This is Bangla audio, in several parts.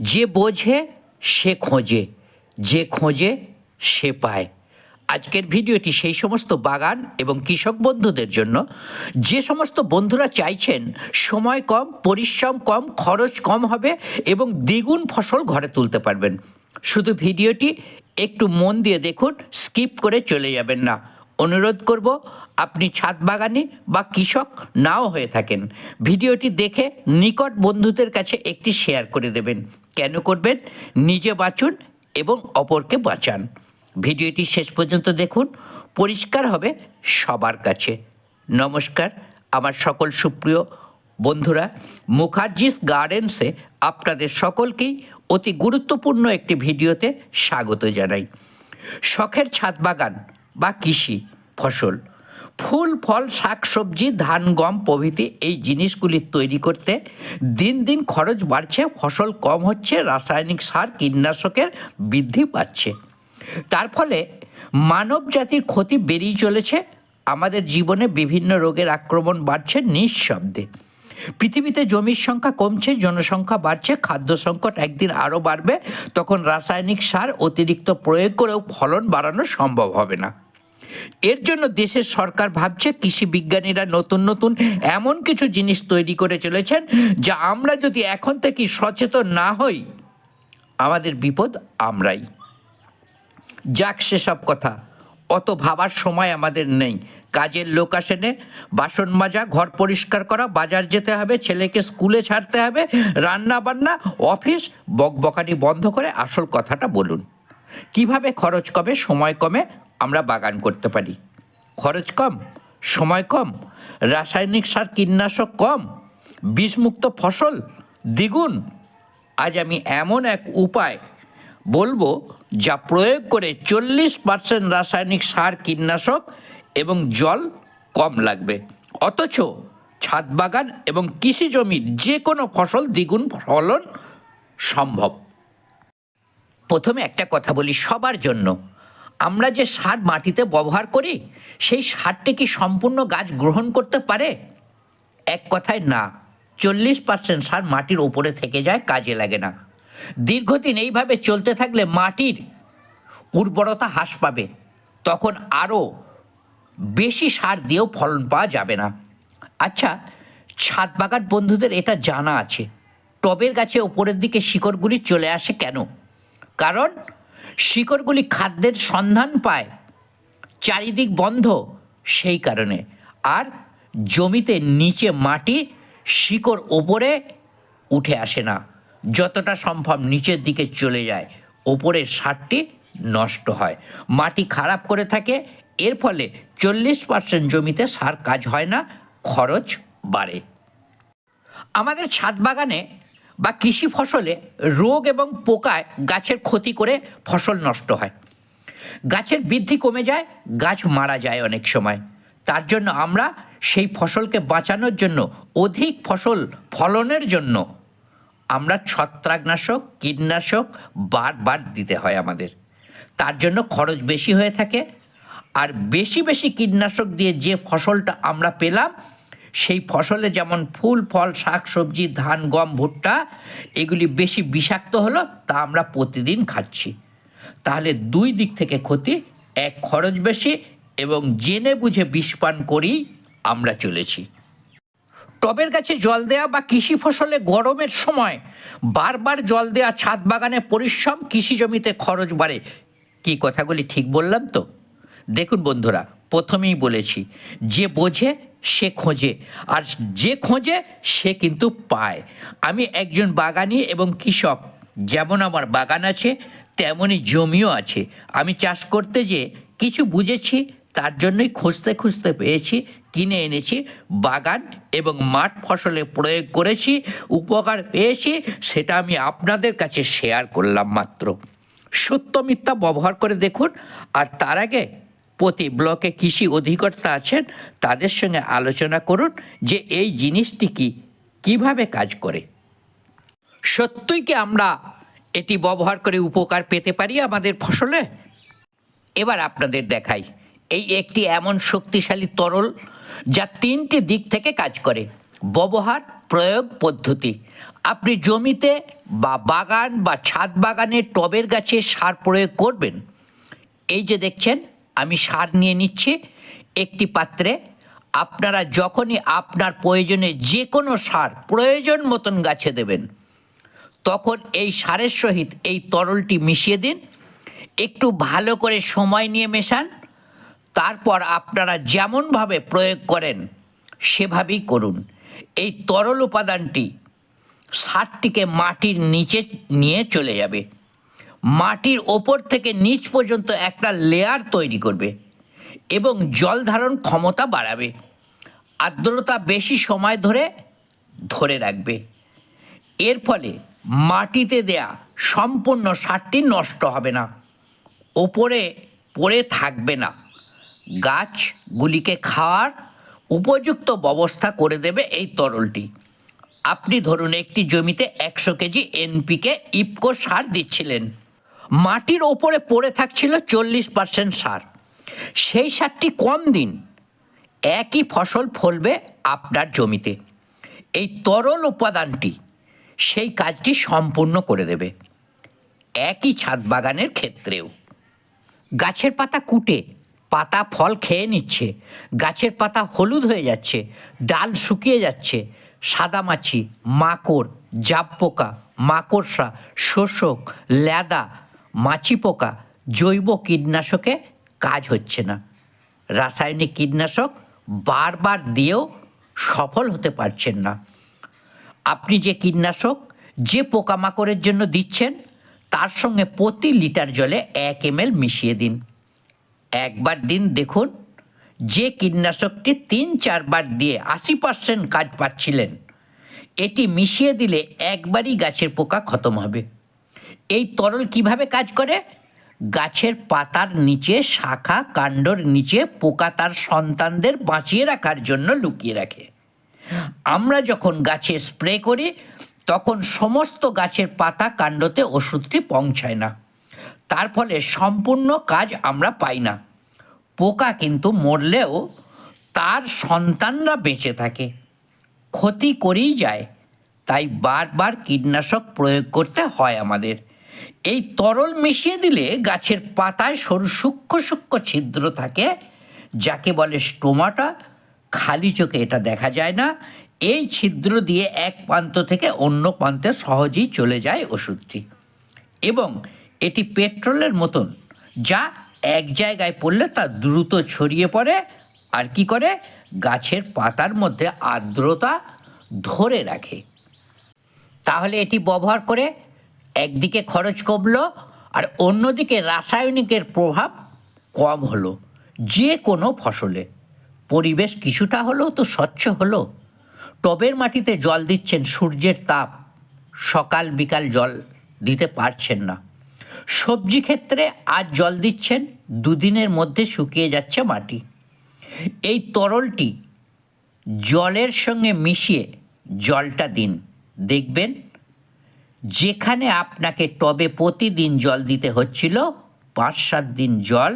যে বোঝে, সে খোঁজে। যে খোঁজে, সে পায়। আজকের ভিডিওটি সেই সমস্ত বাগান এবং কৃষক বন্ধুদের জন্য। যে সমস্ত বন্ধুরা চাইছেন, সময় কম, পরিশ্রম কম, খরচ কম হবে এবং দ্বিগুণ ফসল ঘরে তুলতে পারবেন। শুধু ভিডিওটি একটু মন দিয়ে দেখুন, স্কিপ করে চলে যাবেন না। অনুরোধ করব, আপনি ছাদ বাগানে বা কৃষক নাও হয়ে থাকেন। ভিডিওটি দেখে নিকট বন্ধুদের কাছে একটি শেয়ার করে দেবেন। কেন করবেন? নিজে বাঁচুন এবং অপরকে বাঁচান। ভিডিওটি শেষ পর্যন্ত দেখুন, পরিষ্কার হবে সবার কাছে। নমস্কার, আমার সকল সুপ্রিয় বন্ধুরা, মুখার্জিস গার্ডেন্সে আপনাদের সকলকেই অতি গুরুত্বপূর্ণ একটি ভিডিওতে স্বাগত জানাই। শখের ছাদ বাগান বা কৃষি ফসল। ফুল, ফল, শাক, সবজি, ধান, গম প্রভৃতি এই জিনিসগুলি তৈরি করতে দিন দিন খরচ বাড়ছে, ফসল কম হচ্ছে, রাসায়নিক সার, কীটনাশকের বৃদ্ধি পাচ্ছে। তার ফলে মানব জাতির ক্ষতি বেরিয়ে চলেছে, আমাদের জীবনে বিভিন্ন রোগের আক্রমণ বাড়ছে নিঃশব্দে। পৃথিবীতে জমির সংখ্যা কমছে, জনসংখ্যা বাড়ছে, খাদ্য সংকট একদিন আরও বাড়বে, তখন রাসায়নিক সার অতিরিক্ত প্রয়োগ করেও ফলন বাড়ানো সম্ভব হবে না। এর জন্য দেশের সরকার ভাবছে কৃষি বিজ্ঞানীরা নতুন নতুন এমন কিছু জিনিস তৈরি করে চলেছেন যা আমরা যদি এখন থেকে সচেতন না হই, আমাদের বিপদ আমরাই। যাক সেসব কথা, অত ভাবার সময় আমাদের নেই। কাজের লোক আসেনে বাসন মাজা, ঘর পরিষ্কার করা, বাজার যেতে হবে, ছেলেকে স্কুলে ছাড়তে হবে, রান্না বান্না, অফিস, বকবকানি বন্ধ করে আসল কথাটা বলুন। কীভাবে খরচ কমে, সময় কমে আমরা বাগান করতে পারি। খরচ কম, সময় কম, রাসায়নিক সার, কীটনাশক কম, বিষমুক্ত ফসল, দ্বিগুণ। আজ আমি এমন এক উপায় বলব যা প্রয়োগ করে চল্লিশ পার্সেন্ট রাসায়নিক সার, কীটনাশক এবং জল কম লাগবে। অথচ ছাদ বাগান এবং কৃষি জমির যে কোনো ফসল দ্বিগুণ ফলন সম্ভব। প্রথমে একটা কথা বলি সবার জন্য। আমরা যে সার মাটিতে ব্যবহার করি, সেই সারটি কি সম্পূর্ণ গাছ গ্রহণ করতে পারে? এক কথায় না। চল্লিশ পার্সেন্ট সার মাটির ওপরে থেকে যায়, কাজে লাগে না। দীর্ঘদিন এইভাবে চলতে থাকলে মাটির উর্বরতা হ্রাস পাবে। তখন আরও বেশি সার দিয়েও ফলন পাওয়া যাবে না। আচ্ছা ছাদ বাগান বন্ধুদের এটা জানা আছে। টবের গাছে ওপরের দিকে শিকড়গুলি চলে আসে কেন? কারণ শিকড়গুলি খাদ্যের সন্ধান পায়, চারিদিক বন্ধ সেই কারণে। আর জমিতে নিচে মাটি শিকড় ওপরে উঠে আসে না। যতটা সম্ভব নিচের দিকে চলে যায়, ওপরের সারটি নষ্ট হয়। মাটি খারাপ করে থাকে, এর ফলে চল্লিশ পার্সেন্ট জমিতে সার কাজ হয় না, খরচ বাড়ে। আমাদের ছাদ বাগানে বা কৃষি ফসলে রোগ এবং পোকায় গাছের ক্ষতি করে ফসল নষ্ট হয়। গাছের বৃদ্ধি কমে যায়, গাছ মারা যায় অনেক সময়। তার জন্য আমরা সেই ফসলকে বাঁচানোর জন্য, অধিক ফসল ফলনের জন্য আমরা ছত্রাকনাশক, কীটনাশক বারবার দিতে হয় আমাদের। তার জন্য খরচ বেশি হয়ে থাকে। আর বেশি বেশি কীটনাশক দিয়ে যে ফসলটা আমরা পেলাম সেই ফসলে যেমন ফুল, ফল, শাক, সবজি, ধান, গম, ভুট্টা, এগুলি বেশি বিষাক্ত হলো, তা আমরা প্রতিদিন খাচ্ছি। তাহলে দুই দিক থেকে ক্ষতি, এক খরচ বেশি এবং জেনে বুঝে বিষপান করেই আমরা চলেছি। টবের গাছে জল দেওয়া বা কৃষি ফসলে গরমের সময় বারবার জল দেওয়া ছাদ বাগানে পরিশ্রম, কৃষি জমিতে খরচ বাড়ে। কি কথাগুলি ঠিক বললাম তো? দেখুন বন্ধুরা, প্রথমেই বলেছি, যে বোঝে সে খোঁজে। আর যে খোঁজে, সে কিন্তু পায়। আমি একজন বাগানি এবং কৃষক। যেমন আমার বাগান আছে, তেমনই জমিও আছে। আমি চাষ করতে যে কিছু বুঝেছি, তার জন্যই খুঁজতে খুঁজতে পেয়েছি, কিনে এনেছি, বাগান এবং মাঠ ফসলে প্রয়োগ করেছি, উপকার পেয়েছি, সেটা আমি আপনাদের কাছে শেয়ার করলাম মাত্র। সত্য মিথ্যা ব্যবহার করে দেখুন, আর তার আগে প্রতি ব্লকে কৃষি অধিকর্তা আছেন, তাদের সঙ্গে আলোচনা করুন যে এই জিনিসটি কি, কীভাবে কাজ করে। সত্যই কি আমরা এটি ব্যবহার করে উপকার পেতে পারি আমাদের ফসলে? এবার আপনাদের দেখাই, এই একটি এমন শক্তিশালী তরল যা তিনটি দিক থেকে কাজ করে, ব্যবহার, প্রয়োগ, পদ্ধতি। আপনি জমিতে বা বাগান বা ছাদ বাগানে টবের গাছে সার প্রয়োগ করবেন। এই যে দেখছেন আমি সার নিয়ে নিচ্ছি। একটি পাত্রে আপনারা যখনই আপনার প্রয়োজনে যে কোনো সার প্রয়োজন মতন গাছে দেবেন, তখন এই সারের সহিত এই তরলটি মিশিয়ে দিন। একটু ভালো করে সময় নিয়ে মেশান। তারপর আপনারা যেমনভাবে প্রয়োগ করেন, সেভাবেই করুন। এই তরল উপাদানটি সারটিকে মাটির নিচে নিয়ে চলে যাবে। মাটির ওপর থেকে নিচ পর্যন্ত একটা লেয়ার তৈরি করবে এবং জল ধারণ ক্ষমতা বাড়াবে। আর্দ্রতা বেশি সময় ধরে ধরে রাখবে। এর ফলে মাটিতে দেয়া সম্পূর্ণ সারটি নষ্ট হবে না, ওপরে পড়ে থাকবে না। গাছগুলিকে খাওয়ার উপযুক্ত ব্যবস্থা করে দেবে এই তরলটি। আপনি ধরুন একটি জমিতে একশো কেজি এনপিকে ইপকো সার দিচ্ছিলেন। মাটির ওপরে পড়ে থাকছিল চল্লিশ পার্সেন্ট সার। সেই সারটি কম দিন একই ফসল ফলবে আপনার জমিতে। এই তরল উপাদানটি সেই কাজটি সম্পূর্ণ করে দেবে। একই ছাদ বাগানের ক্ষেত্রেও। গাছের পাতা কুটে, পাতা ফল খেয়ে নিচ্ছে। গাছের পাতা হলুদ হয়ে যাচ্ছে, ডাল শুকিয়ে যাচ্ছে। সাদামাছি, মাকড় জাপ পোকা মাকড়সা, শোষক, ল্যাদা মাছি পোকা, জৈব কীটনাশকে কাজ হচ্ছে না। রাসায়নিক কীটনাশক বারবার দিয়েও সফল হতে পারছেন না। আপনি যে কীটনাশক যে পোকামাকড়ের জন্য দিচ্ছেন, তার সঙ্গে প্রতি লিটার জলে এক এম মিশিয়ে দিন। একবার দিন দেখুন, যে কীটনাশকটি তিন চারবার দিয়ে আশি পার্সেন্ট কাজ পাচ্ছিলেন, এটি মিশিয়ে দিলে একবারই গাছের পোকা খতম হবে। এই তরল কীভাবে কাজ করে? গাছের পাতার নিচে শাখা কাণ্ডর নিচে পোকা তার সন্তানদের বাঁচিয়ে রাখার জন্য লুকিয়ে রাখে। আমরা যখন গাছে স্প্রে করি, তখন সমস্ত গাছের পাতা কাণ্ডতে ওষুধটি পৌঁছায় না। তার ফলে সম্পূর্ণ কাজ আমরা পাই না। পোকা কিন্তু মরলেও তার সন্তানরা বেঁচে থাকে। ক্ষতি করেই যায়। তাই বারবার কীটনাশক প্রয়োগ করতে হয় আমাদের। এই তরল মিশিয়ে দিলে গাছের পাতায় সরু সূক্ষ্ম সূক্ষ্ম ছিদ্র থাকে, যাকে বলে স্টোমাটা। খালি চোখে এটা দেখা যায় না। এই ছিদ্র দিয়ে এক প্রান্ত থেকে অন্য প্রান্তে সহজেই চলে যায় ওষুধটি। এবং এটি পেট্রোলের মতন, যা এক জায়গায় পড়লে তা দ্রুত ছড়িয়ে পড়ে। আর কি করে? গাছের পাতার মধ্যে আর্দ্রতা ধরে রাখে। তাহলে এটি ব্যবহার করে একদিকে খরচ কমলো আর অন্যদিকে রাসায়নিকের প্রভাব কম হলো, যে কোনো ফসলে। পরিবেশ কিছুটা হলেও তো স্বচ্ছ হলো। টবের মাটিতে জল দিচ্ছেন সূর্যের তাপ, সকাল বিকাল জল দিতে পারছেন না। সবজি ক্ষেত্রে আজ জল দিচ্ছেন, দুদিনের মধ্যে শুকিয়ে যাচ্ছে মাটি। এই তরলটি জলের সঙ্গে মিশিয়ে জলটা দিন, দেখবেন যেখানে আপনাকে টবে প্রতিদিন জল দিতে হচ্ছিল, পাঁচ সাত দিন জল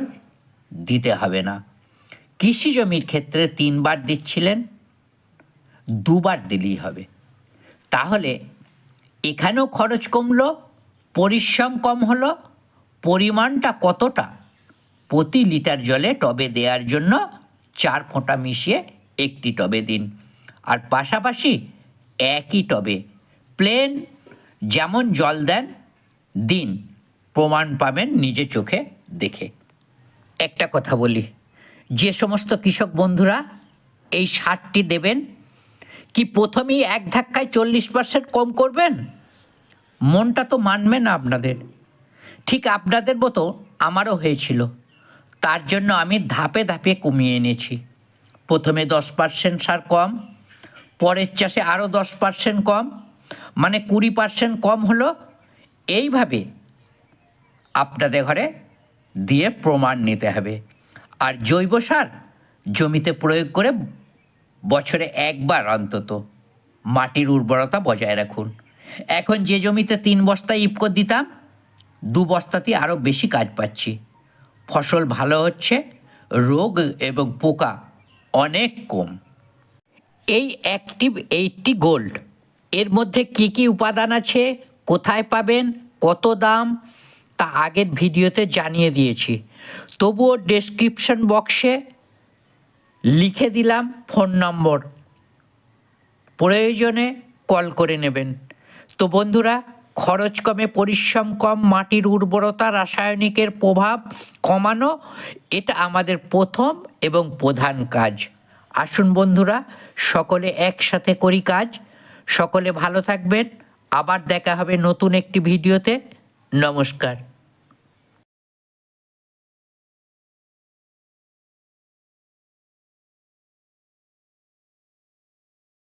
দিতে হবে না। কৃষি জমির ক্ষেত্রে তিনবার দিচ্ছিলেন, দুবার দিলেই হবে। তাহলে এখানেও খরচ কমলো, পরিশ্রম কম হলো, পরিমাণটা কতটা? প্রতি লিটার জলে টবে দেওয়ার জন্য চার ফোঁটা মিশিয়ে একটি টবে দিন। আর পাশাপাশি একই টবে, প্লেন যেমন জল দেন, দিন প্রমাণ পাবেন নিজে চোখে দেখে। একটা কথা বলি, যে সমস্ত কৃষক বন্ধুরা এই সারটি দেবেন, কি প্রথমেই এক ধাক্কায় চল্লিশ পার্সেন্ট কম করবেন? মনটা তো মানবে না আপনাদের। ঠিক আপনাদের মতো আমারও হয়েছিল। তার জন্য আমি ধাপে ধাপে কমিয়ে এনেছি। প্রথমে দশ পার্সেন্ট সার কম, পরের চাষে আরও দশ পার্সেন্ট কম মানে কুড়ি পার্সেন্ট কম হলো, এইভাবে আপনাদের ঘরে দিয়ে প্রমাণ নিতে হবে। আর জৈব সার জমিতে প্রয়োগ করে বছরে একবার অন্তত মাটির উর্বরতা বজায় রাখুন। এখন যে জমিতে তিন বস্তা ইপকো দিতাম, দু বস্তাতেই আরও বেশি কাজ পাচ্ছি। ফসল ভালো হচ্ছে, রোগ এবং পোকা অনেক কম। এই অ্যাক্টিভ এইটটি গোল্ড এর মধ্যে কি কি উপাদান আছে, কোথায় পাবেন, কত দাম, তা আগের ভিডিওতে জানিয়ে দিয়েছি। তবুও ডেসক্রিপশন বক্সে লিখে দিলাম ফোন নম্বর প্রয়োজনে কল করে নেবেন। তো বন্ধুরা, খরচ কমে, পরিশ্রম কম, মাটির উর্বরতা, রাসায়নিকের প্রভাব কমানো, এটা আমাদের প্রথম এবং প্রধান কাজ। আসুন বন্ধুরা, সকলে একসাথে করি কাজ। সকলে ভালো থাকবেন। আবার দেখা হবে নতুন একটি ভিডিওতে। নমস্কার।